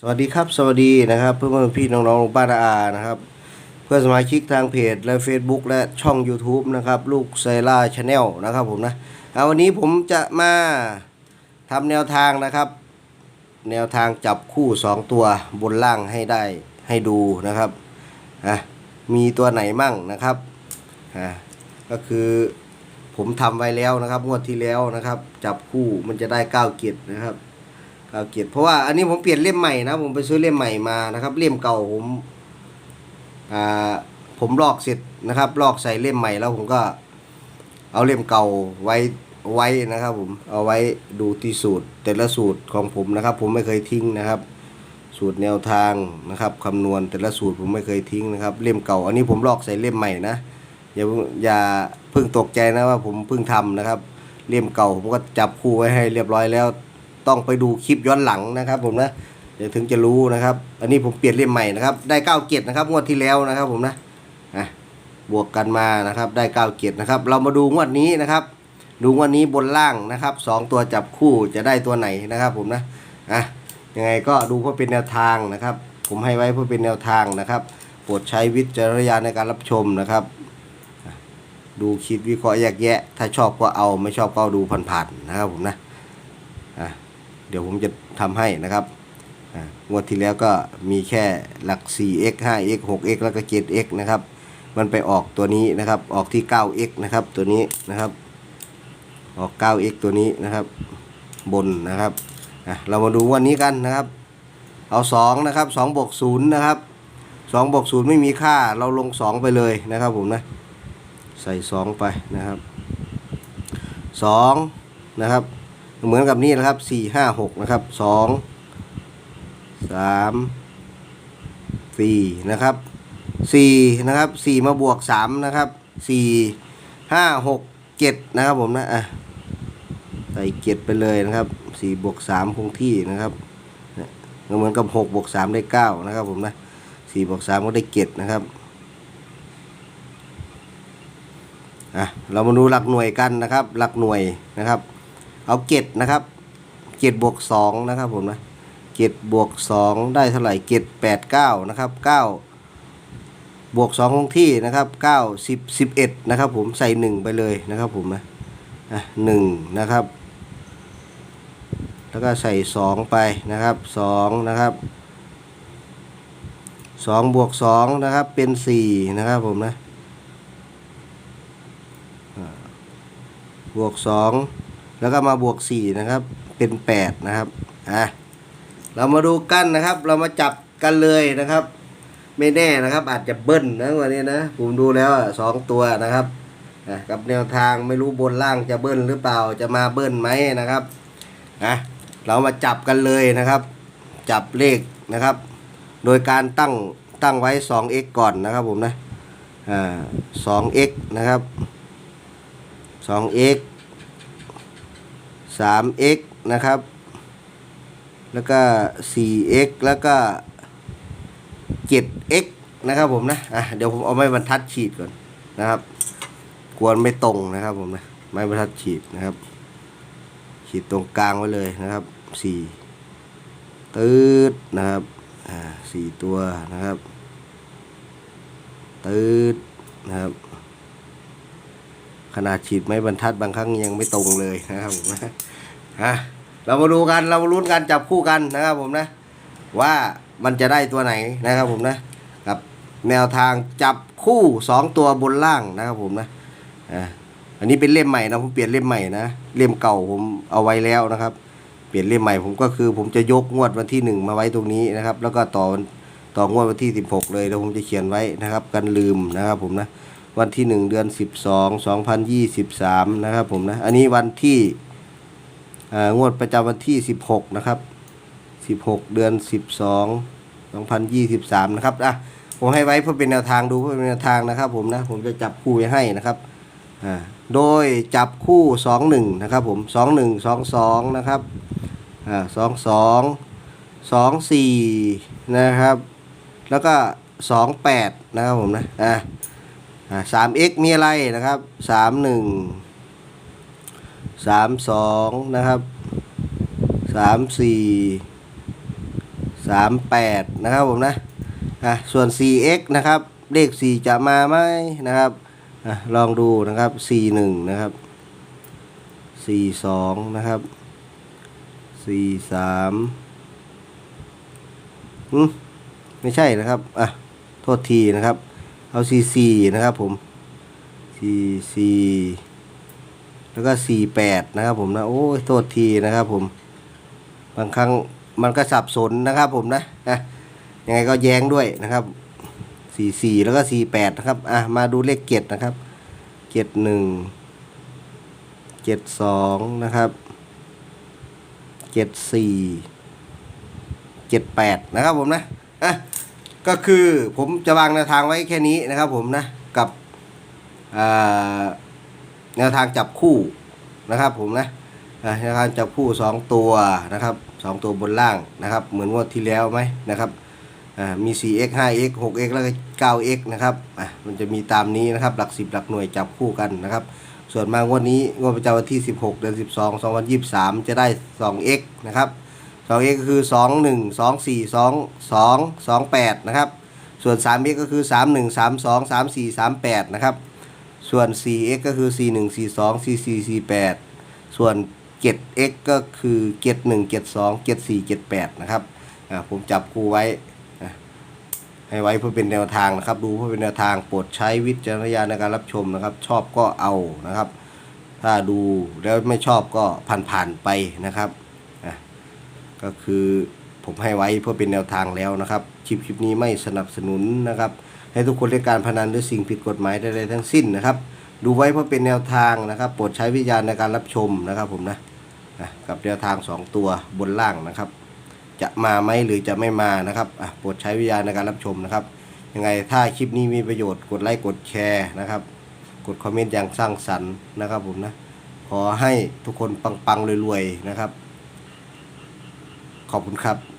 สวัสดีครับ สวัสดีนะครับ เพื่อนๆพี่น้องๆป้านอานะครับ เพื่อนสมาชิกทางเพจและ Facebook และช่อง YouTube นะครับ ลูกไซล่าชาแนลนะครับผมนะเอาวันนี้ผมจะมาทำแนวทางนะครับ แนวทางจับคู่ 2 ตัวบนล่างให้ได้ให้ดูนะครับอะมีตัวไหนมั่งนะครับอะก็คือผมทำไว้แล้วนะครับงวดที่แล้วนะครับ จับคู่มันจะได้9เกียรตินะครับ เก้าเกียรติเพราะว่าอันนี้ผมเปลี่ยนเล่มใหม่นะ ผมไปซื้อเล่มใหม่มานะครับ เล่มเก่าผมอ่าผมลอกเสร็จนะครับ ลอกใส่เล่มใหม่แล้วผมก็เอาเล่มเก่าไว้ไว้นะครับ ผมเอาไว้ดูที่สูตร แต่ละสูตรของผมนะครับ ผมไม่เคยทิ้งนะครับ สูตรแนวทางนะครับคำนวณแต่ละสูตรผมไม่เคยทิ้งนะครับ เล่มเก่า อันนี้ผมลอกใส่เล่มใหม่นะอย่าอย่าเพิ่งตกใจนะว่าผมเพิ่งทำนะครับ เล่มเก่าผมก็จับคู่ไว้ให้เรียบร้อยแล้ว ต้องไปดูคลิปย้อนหลังนะครับผมนะเดี๋ยวถึงจะรู้นะครับ อันนี้ผมเปลี่ยนเล่มใหม่นะครับ ได้เก้าเกียรตินะครับงวดที่แล้วนะครับผมนะอะบวกกันมานะครับได้เก้าเกียรตินะครับ เรามาดูงวดนี้นะครับ ดูงวดนี้บนล่างนะครับสองตัวจับคู่จะได้ตัวไหนนะครับ ผมนะอะยังไงก็ดูเพื่อเป็นแนวทางนะครับ ผมให้ไว้เพื่อเป็นแนวทางนะครับโปรดใช้วิจารณญาณในการรับชมนะครับ ดูคิดวิเคราะห์แยกแยะ ถ้าชอบก็เอาไม่ชอบก็ดูผ่านๆนะครับผมนะอะ เดี๋ยวผมจะทำให้นะครับอ่างวดที่แล้วก็มีแค่หลัก 4x 5x 6x แล้วก็ 7x นะครับ มันไปออกตัวนี้นะครับ ออกที่ 9x นะครับ ตัวนี้นะครับ ออก 9x ตัวนี้นะครับ บนนะครับ เรามาดูวันนี้กันนะครับ เอา 2 นะครับ2บวก0นะครับ2บวก0ไม่มีค่า เราลง 2 ไปเลยนะครับผมนะ ใส่ 2 ไปนะครับ 2 นะครับ เหมือนกับนี่นะครับสี่ห้าหกนะครับสองสามสี่นะครับสี่นะครับสี่มาบวกสามนะครับสี่ห้าหกเจ็ดนะครับผมนะอะใส่เจ็ดไปเลยนะครับสี่บวกสามคงที่นะครับเนี่ยก็เหมือนกับหกบวกสามได้เก้านะครับผมนะสี่บวกสามก็ได้เจ็ดนะครับอะเรามาดูหลักหน่วยกันนะครับ หลักหน่วยนะครับ เอาเกตนะครับเกตบวกสองนะครับผมนะเกตบวกสองได้เท่าไหร่เกตแปดเก้านะครับเก้าบวกสองคงที่นะครับเก้าสิบสิบเอ็ดนะครับผมใส่หนึ่งไปเลยนะครับผมนะหนึ่งนะครับ แล้วก็ใส่สองไปนะครับสองนะครับสองบวกสองนะครับเป็นสี่นะครับผมนะบวกสอง แล้วก็มาบวก4นะครับ เป็น 8 นะครับ อะ เรามาดูกันนะครับ เรามาจับกันเลยนะครับ ไม่แน่นะครับ อาจจะเบิ้ลนะวันนี้นะ ผมดูแล้วสองตัวนะครับอะกับแนวทางไม่รู้บนล่างจะเบิ้ลหรือเปล่า จะมาเบิ้ลไหมนะครับอะเรามาจับกันเลยนะครับ จับเลขนะครับ โดยการตั้งตั้งไว้ 2x ก่อนนะครับผมนะ อ่า 2x นะครับ 2x 3x นะครับ แล้วก็ 4x แล้วก็ 7x นะครับผมนะอะเดี๋ยวผมเอาไม้บรรทัดฉีดก่อนนะครับกวนไม่ตรงนะครับผมนะไม้บรรทัดฉีดนะครับฉีดตรงกลางไว้เลยนะครับ4ตืดนะครับอ่าสี่ตัวนะครับตืดนะครับ ขนาดฉีดไม้บรรทัดบางครั้งยังไม่ตรงเลยนะครับผมนะฮะเรามาดูกันเรามาลุ้นกันจับคู่กันนะครับผมนะ ว่ามันจะได้ตัวไหนนะครับผมนะกับแนวทางจับคู่สองตัวบนล่างนะครับผมนะอ่าอันนี้เป็นเล่มใหม่นะผมเปลี่ยนเล่มใหม่นะเล่มเก่าผมเอาไว้แล้วนะครับ เปลี่ยนเล่มใหม่ผมก็คือผมจะยกงวดวันที่หนึ่งมาไว้ตรงนี้นะครับ แล้วก็ต่อต่องวดวันที่สิบหกเลยแล้วผมจะเขียนไว้นะครับ กันลืมนะครับผมนะ วันที่หนึ่งเดือนสิบสองสองพันยี่สิบสามนะครับผมนะ อันนี้วันที่งวดประจำวันที่สิบหกนะครับสิบหกเดือนสิบสองสองพันยี่สิบสามนะครับอะผมให้ไว้เพื่อเป็นแนวทางดูเพื่อเป็นแนวทางนะครับ ผมนะผมจะจับคู่ไว้ให้นะครับอ่าโดยจับคู่สองหนึ่งนะครับผมสองหนึ่งสองสองนะครับอ่าสองสองสองสี่นะครับ แล้วก็สองแปดนะครับผมนะอ่า สาม x มีอะไรนะครับสามหนึ่งสามสองนะครับสามสี่สสามแปดนะครับผมนะอะส่วน 4x นะครับ เลข 4 จะมาไหมนะครับอะลองดูนะครับ 41 นะครับ 42 นะครับ 43อืมไม่ใช่นะครับ อะ โทษทีนะครับ เอา44นะครับผม44แล้วก็48นะครับผมนะโอ้ยโทษทีนะครับผม บางครั้งมันก็สับสนนะครับผมนะอะยังไงก็แย้งด้วยนะครับสี่สี่แล้วก็สี่แปดนะครับอะมาดูเลขเจ็ดนะครับเจ็ดหนึ่งเจ็ดสองนะครับเจ็ดสี่เจ็ดแปดนะครับผมนะอะ ก็คือผมจะวางแนวทางไว้แค่นี้นะครับผมนะกับแนวทางจับคู่นะครับผมนะอะแนวทางจับคู่สองตัวนะครับสองตัวบนล่างนะครับ เหมือนงวดที่แล้วไหมนะครับมี 4x 5x 6x แล้วก็ 9x นะครับมันจะมีตามนี้นะครับหลัก 10 หลักหน่วยจับคู่กันนะครับ ส่วนมางวดนี้งวดประจำวันที่ 16 เดือน 12 2023 จะได้ 2x นะครับ 2x ก็คือ 2 1 2 4 2 2 2 8 นะครับ ส่วน 3x ก็คือ 3 1 3 2 3 4 3 8 นะครับ ส่วน 4x ก็คือ 4 1 4 2 4 4 4 8 ส่วน 7x ก็คือ7 1 7 2 7 4 7 8 นะครับผมจับคู่ไว้ ให้ไว้เพื่อเป็นแนวทางนะครับ ดูเพื่อเป็นแนวทางโปรดใช้วิจารณญาณในการรับชมนะครับ ชอบก็เอานะครับ ถ้าดูแล้วไม่ชอบก็ผ่านๆไปนะครับ ก็คือผมให้ไว้เพื่อเป็นแนวทางแล้วนะครับ คลิปคลิปนี้ไม่สนับสนุนนะครับ ให้ทุกคนเล่นการพนันหรือสิ่งผิดกฎหมายใดๆทั้งสิ้นนะครับ ดูไว้เพื่อเป็นแนวทางนะครับโปรดใช้วิจารณญาณในการรับชมนะครับผมนะอะกับแนวทางสองตัวบนล่างนะครับ จะมาไหมหรือจะไม่มานะครับอะโปรดใช้วิญญาณในการรับชมนะครับยังไงถ้าคลิปนี้มีประโยชน์กดไลค์กดแชร์นะครับ กดคอมเมนต์อย่างสร้างสรรค์นะครับผมนะขอให้ทุกคนปังๆรวยๆนะครับ ขอบคุณครับ